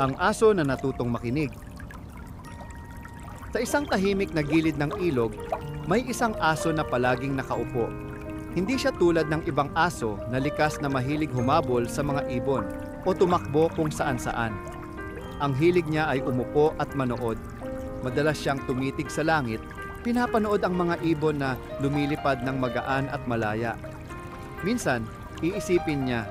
ang aso na natutong makinig. Sa isang tahimik na gilid ng ilog, may isang aso na palaging nakaupo. Hindi siya tulad ng ibang aso na likas na mahilig humabol sa mga ibon o tumakbo kung saan-saan. Ang hilig niya ay umupo at manood. Madalas siyang tumitig sa langit, pinapanood ang mga ibon na lumilipad ng magaan at malaya. Minsan, iisipin niya,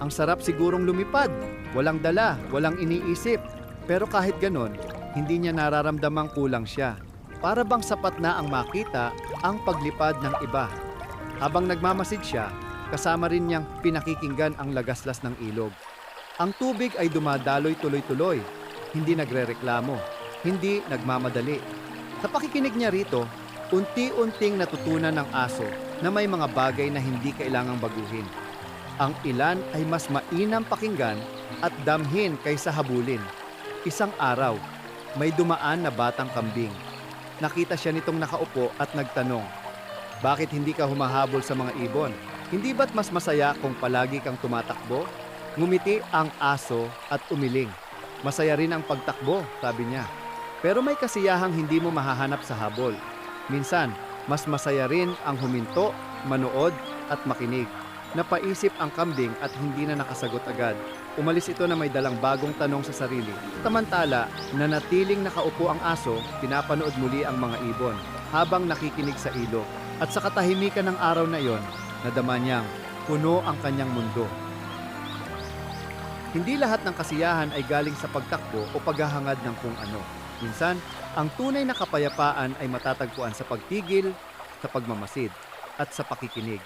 ang sarap sigurong lumipad, walang dala, walang iniisip. Pero kahit ganon, hindi niya nararamdamang kulang siya. Para bang sapat na ang makita ang paglipad ng iba. Habang nagmamasid siya, kasama rin niyang pinakikinggan ang lagaslas ng ilog. Ang tubig ay dumadaloy tuloy-tuloy, hindi nagrereklamo, hindi nagmamadali. Sa pakikinig niya rito, unti-unting natutunan ng aso na may mga bagay na hindi kailangang baguhin. Ang ilan ay mas mainam pakinggan at damhin kaysa habulin. Isang araw, may dumaan na batang kambing. Nakita siya nitong nakaupo at nagtanong, Bakit hindi ka humahabol sa mga ibon? Hindi ba't mas masaya kung palagi kang tumatakbo? Ngumiti ang aso at umiling. Masaya rin ang pagtakbo, sabi niya. Pero may kasiyahang hindi mo mahahanap sa habol. Minsan, mas masaya rin ang huminto, manood at makinig. Napaisip ang kambing at hindi na nakasagot agad. Umalis ito na may dalang bagong tanong sa sarili. Samantala, nanatiling nakaupo ang aso, pinapanood muli ang mga ibon habang nakikinig sa ilo. At sa katahimikan ng araw na iyon, nadama niyang puno ang kanyang mundo. Hindi lahat ng kasiyahan ay galing sa pagtakbo o paghahangad ng kung ano. Minsan, ang tunay na kapayapaan ay matatagpuan sa pagtigil, sa pagmamasid, at sa pakikinig.